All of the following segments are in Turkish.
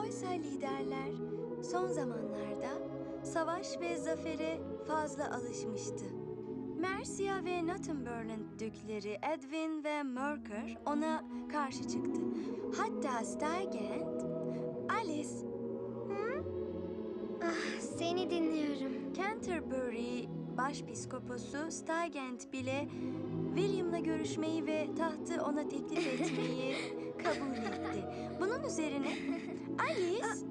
Oysa liderler son zamanlarda savaş ve zafere fazla alışmıştı. Mercia ve Northumberland dükleri Edwin ve Mercer ona karşı çıktı. Hatta Stuyvesant, Alice, Ah, seni dinliyorum. Canterbury başpiskoposu Stuyvesant bile William'la görüşmeyi ve tahtı ona teklif etmeyi kabul etti. Bunun üzerine Alice,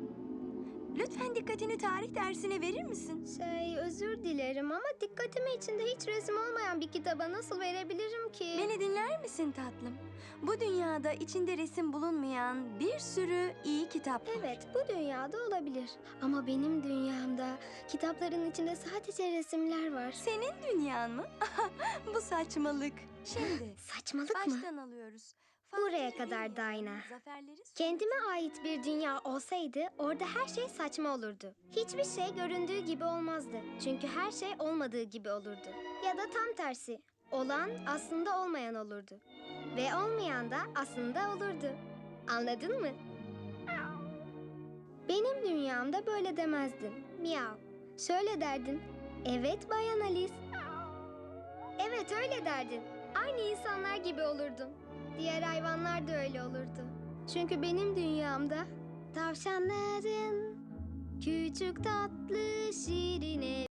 lütfen dikkatini tarih dersine verir misin? Şey, özür dilerim ama dikkatimi içinde hiç resim olmayan bir kitaba nasıl verebilirim ki? Beni dinler misin tatlım? Bu dünyada içinde resim bulunmayan bir sürü iyi kitap var. Evet, bu dünyada olabilir. Ama benim dünyamda kitapların içinde sadece resimler var. Senin dünyan mı? Bu saçmalık. Şimdi Saçmalık mı? baştan alıyoruz. Buraya kadar Dayna. Kendime ait bir dünya olsaydı orada her şey saçma olurdu. Hiçbir şey göründüğü gibi olmazdı. Çünkü her şey olmadığı gibi olurdu. Ya da tam tersi. Olan aslında olmayan olurdu. Ve olmayan da aslında olurdu. Anladın mı? Benim dünyamda böyle demezdin. Miyav. Şöyle derdin. Evet Bayan Alice. Evet öyle derdin. Aynı insanlar gibi olurdun. Hayvanlar da öyle olurdu. Çünkü benim dünyamda tavşanların küçük tatlı şirin